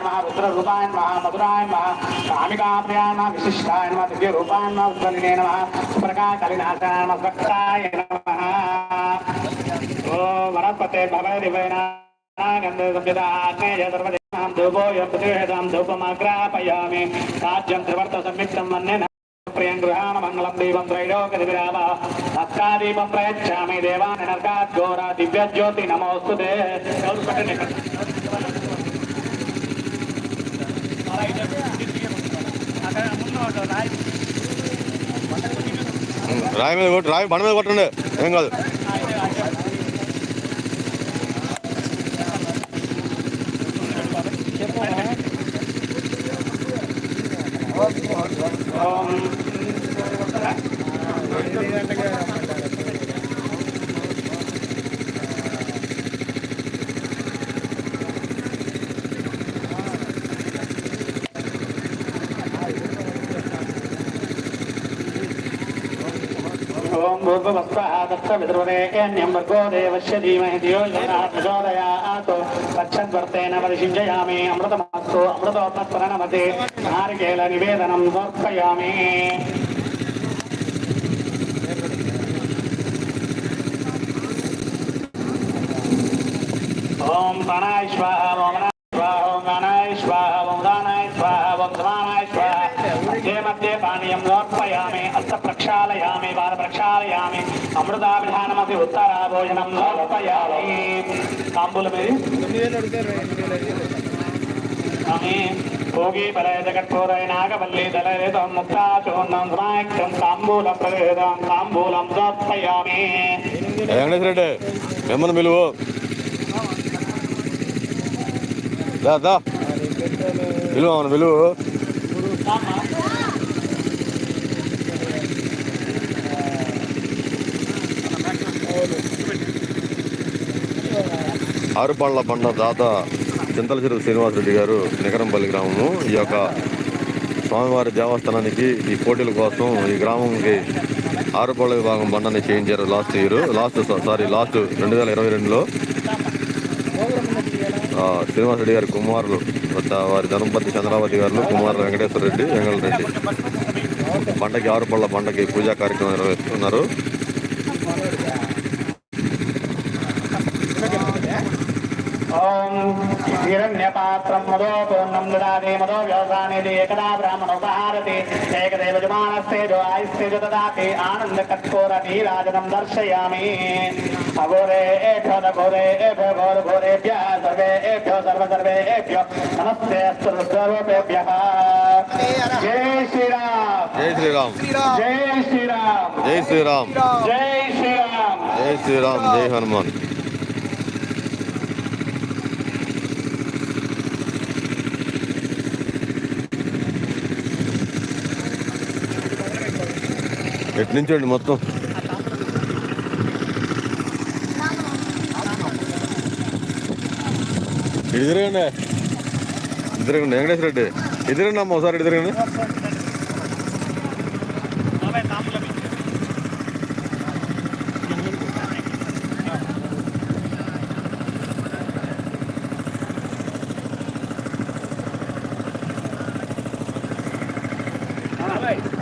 नमः रुद्र रूपाय नमः मधुराय नमः कामिकाप्रियाय नमः विशिष्टाय नमः दिव्य रूपाय नमः उद्गलिने नमः सुप्रकाशलिनाशाय नमः भक्ताय नमः ॐ वनस्पते भवदिवै नागन्धसंयुताग्नेयसर्वदेवां धूपो यं प्रतिषेधां धूपमाग्रापयामि राज्यं त्रिवर्तसंयुक्तं मन्ये प्रियं गृहाणमङ्गलं देवं त्रैलोकदिविराम हस्तादीपं प्रयच्छामि देवान् नर्गाद्घोरा दिव्यज्योति नमोऽस्तु ते రాయి మీద కొట్టు రాయి బండ మీద కొట్టండి ఏం కాదు ఓం ओं भूपवस्वः तत्र पितृवदेकेऽन्यं वर्गो देवस्य धीमहि धियो जनः प्रचोदयात् पच्छद्वर्तेन परिषिञ्चयामि अमृतमस्तु अमृतोत्तत्परणमते स्वाहा ॐ गणाय स्वाहा మధ్యే మధ్యే పానీయం సమర్పయామి హస్త ప్రక్షాళయామి పాద ప్రక్షాళయామి అమృతాభిధానమపి ఉత్తరా భోజనం సమర్పయామి తాంబూలం ఏది స్వామి భోగి బలయ జగత్పూరయ నాగవల్లి దళరితం ముక్తా చూర్ణం సమాయక్తం తాంబూలం ప్రవేదం తాంబూలం సమర్పయామి వెంకటేశ్వర రెడ్డి మిమ్మల్ని పిలువు దా దా పిలువు అవును పిలువు ఆరుపళ్ళ బండ దాత చింతల చెరువు శ్రీనివాసరెడ్డి గారు నికరంపల్లి గ్రామము. ఈ యొక్క స్వామివారి దేవస్థానానికి ఈ పోటీల కోసం ఈ గ్రామంకి ఆరుపళ్ళ విభాగం బండని చేయించారు last year. Last sorry last రెండు వేల ఇరవై రెండులో. శ్రీనివాసరెడ్డి గారి కుమారులు వారి ధనంపతి చంద్రావతి గారు కుమారులు వెంకటేశ్వర రెడ్డి వెంగళ రెడ్డి బండకి ఆరుపళ్ళ పండగకి పూజా కార్యక్రమం నిర్వహిస్తున్నారు. హిరణ్యపాత్రం మదో పూర్ణం దదాతి మదో వ్యవసానేది ఏకదా బ్రాహ్మణోపహారతి ఏకదేవ జమానస్తేజో ఆయుస్తేజో దదాతి. ఆనంద కట్కోర నీరాజనం దర్శయామి. అఘోరే ఏభ్యో నఘోరే ఏభ్యో ఘోర ఘోరేభ్య సర్వేభ్యో సర్వ సర్వేభ్యో నమస్తే అస్తు సర్వేభ్య. జై శ్రీరామ్. జై శ్రీరామ్. జై శ్రీరామ్. జై శ్రీరామ్. జై శ్రీరామ్. జై శ్రీరామ్. జై హనుమాన్. ఎటు నుంచండి మొత్తం ఎదురుగండి ఎదురుగండి వెంకటేశ్వర రెడ్డి ఎదురండి అమ్మ ఒకసారి ఎదురుగండి right.